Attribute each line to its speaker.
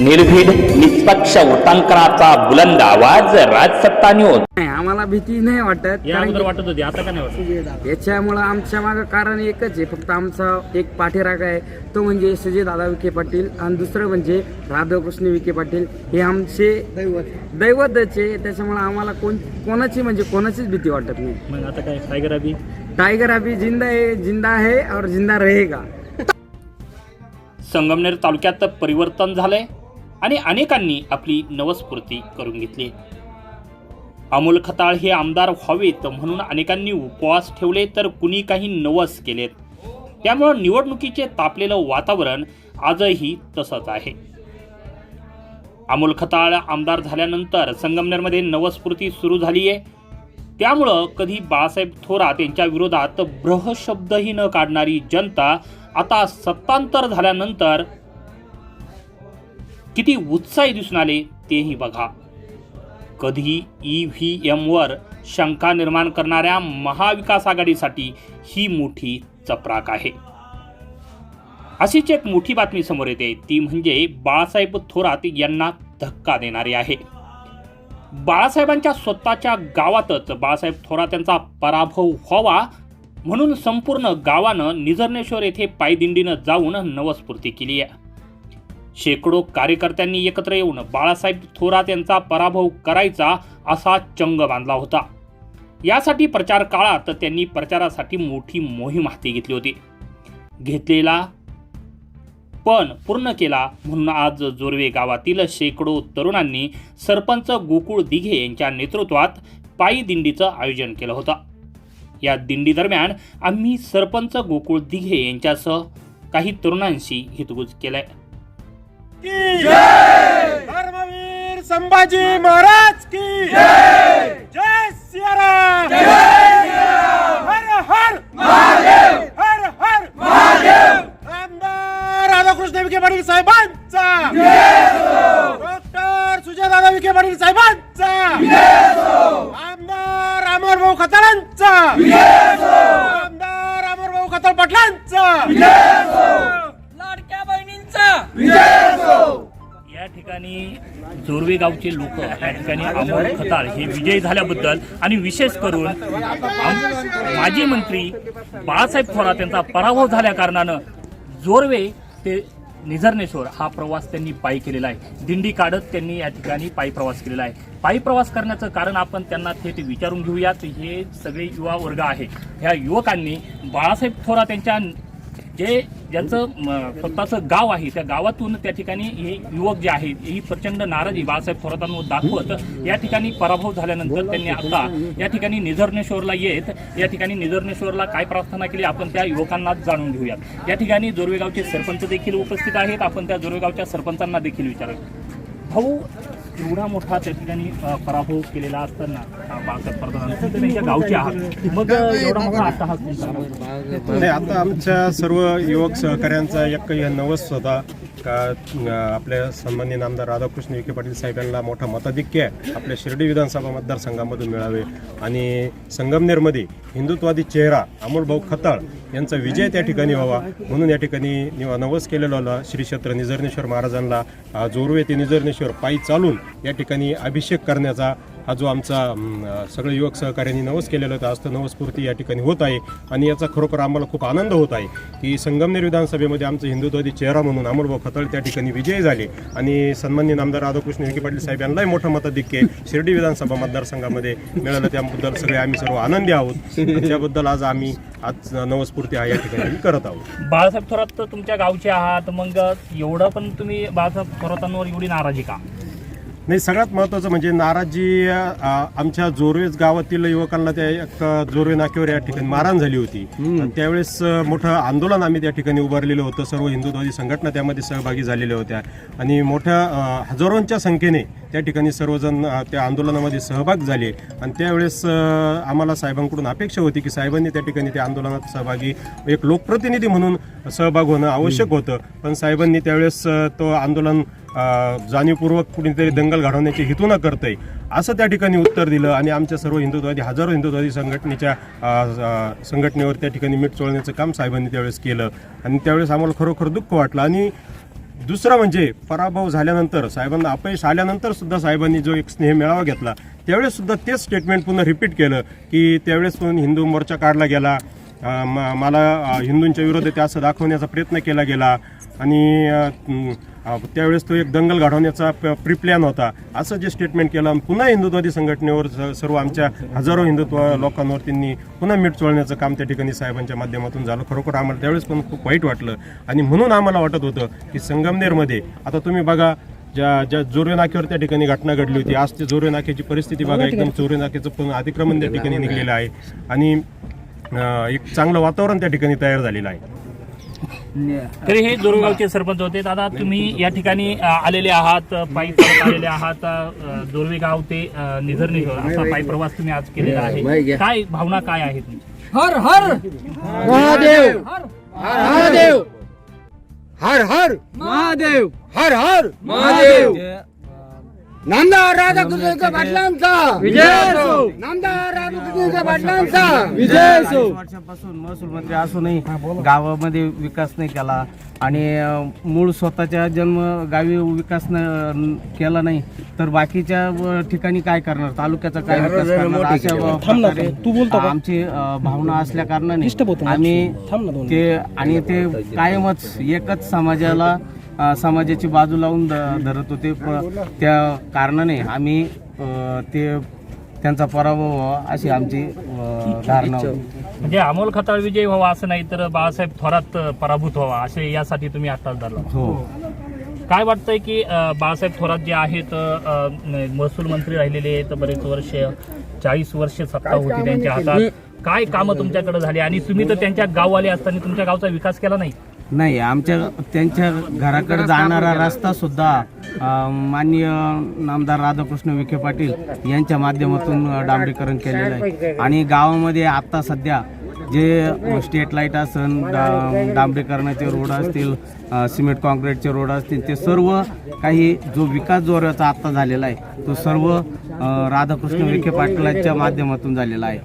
Speaker 1: निर्भीड निष्पक्ष वृत्तांकनाचा बुलंद आवाज राजसत्ता न्यूज
Speaker 2: नाही आम्हाला भीती नाही वाटत
Speaker 3: या
Speaker 2: कारण
Speaker 3: अगोदर वाटत होती आता का नाही वाटत?
Speaker 2: की याच्यामुळं आमच्या मागं कारण एकच आहे फक्त आमचा एक पाठीराग आहे तो म्हणजे सजय दादा विखे पाटील आणि दुसरं म्हणजे राधाकृष्ण विखे पाटील. हे आमचे दैवतच आहे त्याच्यामुळे आम्हाला कोण कोणाची म्हणजे कोणाचीच भीती वाटत नाही.
Speaker 3: मग आता काय टायगर अभि?
Speaker 2: टाइगर अभी जिंदा है जिंदा है और जिंदा रहेगा.
Speaker 1: संगमनेर तालुक्यात परिवर्तन झालंय. आणि अनेकांनी आपली नवस्फूर्ती करून घेतली. अमोल खताळ हे आमदार व्हावेत म्हणून अनेकांनी उपवास ठेवले तर कुणी काही नवस केलेत. त्यामुळं निवडणुकीचे तापलेलं वातावरण आजही तसंच आहे. अमोल खताळ आमदार झाल्यानंतर संगमनेरमध्ये नवस्फूर्ती सुरू झाली आहे त्यामुळं कधी बाळासाहेब थोरात यांच्या विरोधात ब्रहशब्दही न काढणारी जनता आता सत्तांतर झाल्यानंतर किती उत्साही दिसून आले तेही बघा. कधी ई व्ही एमवर शंका निर्माण करणाऱ्या महाविकास आघाडीसाठी ही मोठी चपराक आहे. अशीच एक मोठी बातमी समोर येते ती म्हणजे बाळासाहेब थोरात यांना धक्का देणारी आहे. बाळासाहेबांच्या स्वतःच्या गावातच बाळासाहेब थोरात यांचा पराभव व्हावा म्हणून संपूर्ण गावानं निझर्नेश्वर येथे पायदिंडीनं जाऊन नवस्फूर्ती केली आहे. शेकडो कार्यकर्त्यांनी एकत्र येऊन बाळासाहेब थोरात यांचा पराभव करायचा असा चंग बांधला होता. यासाठी प्रचार काळात त्यांनी प्रचारासाठी मोठी मोहीम हाती घेतली होती. घेतलेला पण पूर्ण केला म्हणून आज जोरवे गावातील शेकडो तरुणांनी सरपंच गोकुळ दिघे यांच्या नेतृत्वात पायी दिंडीचं आयोजन केलं होतं. या दिंडी दरम्यान आम्ही सरपंच गोकुळ दिघे यांच्यासह काही तरुणांशी हितगुज केलाय.
Speaker 4: धर्मवीर संभाजी महाराज की जय! सियाराम! हर हर महादेव! हर हर महादेव! आमदार राधाकृष्ण विखे पाटील साहेबांचा! डॉक्टर सुजयदादा विखे पाटील साहेबांचा! आमदार अमर भाऊ खताळांचा! आमदार अमर भाऊ खताळ पाटलांचा!
Speaker 3: ठिकाणी जोरवे गावचे लोक या ठिकाणी अमोल खताळ हे विजयी झाल्याबद्दल आणि विशेष करून माजी मंत्री बाळासाहेब थोरात यांचा पराभव झाल्याकारणानं जोरवे ते निझर्नेश्वर हा प्रवास त्यांनी पायी केलेला आहे. दिंडी काढत त्यांनी या ठिकाणी पायी प्रवास केलेला आहे. पायी प्रवास करण्याचं कारण आपण त्यांना थेट विचारून घेऊयात. हे सगळे युवा वर्ग आहे ह्या युवकांनी बाळासाहेब थोरात यांच्या जे ज्यांचं स्वतःचं गाव आहे त्या गावातून त्या ठिकाणी हे युवक जे आहेत ही प्रचंड नाराजी बाळासाहेब थोरातांवर दाखवत या ठिकाणी पराभव झाल्यानंतर त्यांनी आता या ठिकाणी निझर्नेश्वरला येत या ठिकाणी निझर्नेश्वरला काय प्रार्थना केली आपण त्या युवकांना जाणून घेऊयात. या ठिकाणी जोरवेगावचे सरपंच देखील उपस्थित आहेत आपण त्या जोरवेगावच्या सरपंचांना देखील विचारूया. भाऊ एवढा मोठा त्या ठिकाणी अ, पराभव केलेला असताना अ, बाळासाहेब थोरातांचा तुम्ही त्यांच्या गावचे आहात. मग एवढा मोठा आता तुमचा
Speaker 4: नाही आता आमच्या सर्व युवक सहकाऱ्यांचा एक हे नवस होता. का आपल्या सन्माननीय आमदार राधाकृष्ण विखे पाटील साहेब यांना मोठा मताधिक्य आपल्या शिर्डी विधानसभा मतदारसंघामधून मिळावे. आणि संगमनेरमध्ये हिंदुत्वादी चेहरा अमोलभाऊ खताळ यांचा विजय त्या ठिकाणी व्हावा. म्हणून या ठिकाणी नवस केलेला होता. श्री क्षेत्र निझर्नेश्वर महाराजांना जोरवे ते निझर्नेश्वर पायी चालून या ठिकाणी अभिषेक करण्याचा हा जो आमचा सगळे युवक सहकार्यांनी नवस केलेलं होतं. आज तर नवस्फूर्ती या ठिकाणी होत आहे. आणि याचा खरोखर आम्हाला खूप आनंद होत आहे की संगमनेर विधानसभेमध्ये आमचं हिंदुत्वादी चेहरा म्हणून अमोलभाऊ खतळ त्या ठिकाणी विजयी झाले. आणि सन्माननीय आमदार राधाकृष्ण विखे पाटील साहेब यांनाही मोठं मताधिक्य शिर्डी विधानसभा मतदारसंघामध्ये मिळालं. त्याबद्दल सगळे आम्ही सर्व आनंदी आहोत. त्याबद्दल आज आम्ही आज नवस्फूर्ती हा या ठिकाणी आम्ही करत आहोत.
Speaker 3: बाळासाहेब थोरात तर तुमच्या गावचे आहात. मग एवढं पण तुम्ही बाळासाहेब थोरातांवर एवढी नाराजी का?
Speaker 4: नाही सगळ्यात महत्त्वाचं म्हणजे नाराजी आमच्या जोरवेज गावातील युवकांना त्या एक जोरवे नाक्यावर या ठिकाणी मारहाण झाली होती. त्यावेळेस मोठं आंदोलन आम्ही त्या ठिकाणी उभारलेलं होतं. सर्व हिंदुत्वादी संघटना त्यामध्ये सहभागी झालेल्या होत्या. आणि मोठ्या हजारोंच्या संख्येने त्या ठिकाणी सर्वजण त्या आंदोलनामध्ये सहभाग झाले. आणि त्यावेळेस आम्हाला साहेबांकडून अपेक्षा होती की साहेबांनी त्या ठिकाणी त्या आंदोलनात सहभागी एक लोकप्रतिनिधी म्हणून सहभाग होणं आवश्यक होतं. पण साहेबांनी त्यावेळेस तो आंदोलन जाणीवपूर्वक कुणीतरी दंगल घडवण्याची हेतू न करतंय असं त्या ठिकाणी उत्तर दिलं आणि आमच्या सर्व हिंदुत्ववादी हजारो हिंदुत्ववादी संघटनेच्या संघटनेवर त्या ठिकाणी मीठ चोळण्याचं काम साहेबांनी त्यावेळेस केलं. आणि त्यावेळेस आम्हाला खरोखर दुःख वाटलं. आणि दुसरं म्हणजे पराभव झाल्यानंतर साहेबांना अपयश आल्यानंतर सुद्धा साहेबांनी जो एक स्नेह मेळावा घेतला त्यावेळेस सुद्धा तेच स्टेटमेंट पुन्हा रिपीट केलं की त्यावेळेस पण हिंदू मोर्चा काढला गेला मला हिंदूंच्या विरोधात असं दाखवण्याचा प्रयत्न केला गेला. आणि त्यावेळेस तो एक दंगल घडवण्याचा प्री प्लॅन होता. असं जे स्टेटमेंट केलं पुन्हा हिंदुत्वादी संघटनेवर सर्व आमच्या हजारो हिंदुत्व लोकांवर त्यांनी पुन्हा मीठ चोळण्याचं काम त्या ठिकाणी साहेबांच्या माध्यमातून झालं. खरोखर आम्हाला त्यावेळेस पण खूप वाईट वाटलं. आणि म्हणून आम्हाला वाटत होतं की संगमनेरमध्ये आता तुम्ही बघा ज्या ज्या जोरे नाक्यावर त्या ठिकाणी घटना घडली होती आज ते जोरे नाक्याची परिस्थिती बघा एकदम जोरे नाक्याचं पण अतिक्रमण त्या ठिकाणी निघलेलं आहे. आणि एक चांगलं वातावरण त्या ठिकाणी तयार झालेलं आहे.
Speaker 3: तरी हे जोरगावचे सरपंच होते. दादा तुम्ही या ठिकाणी आलेले आहात पायी चालत आलेले आहात जोरवे गाव ते निझरणी असा पायी प्रवास तुम्ही आज केलेला आहे. काय भावना काय आहे तुमची?
Speaker 2: हर हर! महादेव! महादेव! हर हर! महादेव! हर हर! महादेव! नामदार राधाकृष्ण पाटलांचा. विजय असो. नामदार राधाकृष्ण पाटलांचा. विजय असो.
Speaker 5: वर्षापासून महसूल मंत्री असूनही गावामध्ये विकास नाही केला आणि अं, मूळ स्वतःच्या जन्म गावी विकास न- केला नाही तर बाकीच्या अं, ठिकाणी काय करणार? तालुक्याचा काय विकास करणार? अशा प्रकारे आमची अं, भावना असल्या कारणाने आम्ही ते आणि ते कायमच एकच समाजाला समाजाची बाजू लावून ध- धरत होते. त्या कारणाने आम्ही ते त्यांचा पराभव व्हावा अशी आमची धारणा होती.
Speaker 3: म्हणजे अमोल खताळ विजय व्हावा असं नाही तर बाळासाहेब थोरात पराभूत व्हावा असे यासाठी तुम्ही आताच धरला.
Speaker 5: हो.
Speaker 3: काय वाटतंय की अ, बाळासाहेब थोरात जे आहेत अ, महसूल मंत्री राहिलेले आहेत बरेच वर्ष चाळीस वर्ष सत्ता होती त्यांच्या हातात. काय कामं तुमच्याकडे झाली? आणि तुम्ही तर त्यांच्या गाववाले असताना तुमच्या गावचा विकास केला नाही?
Speaker 5: नाही आमच्या त्यांच्या घराकडे जाणारा रस्ता सुद्धा माननीय नामदार राधाकृष्ण विखे पाटील यांच्या माध्यमातून डांबरीकरण केलेलं आहे. आणि गावामध्ये आता सध्या जे स्टेट लाइट असन डा- डांबरीकरणाचे रोड असतील सिमेंट कॉन्क्रीटचे रोड असतील ते सर्व काही जो विकास जोराचा आत्ता झालेला आहे तो सर्व राधाकृष्ण विखे पाटलांच्या माध्यमातून झालेला आहे.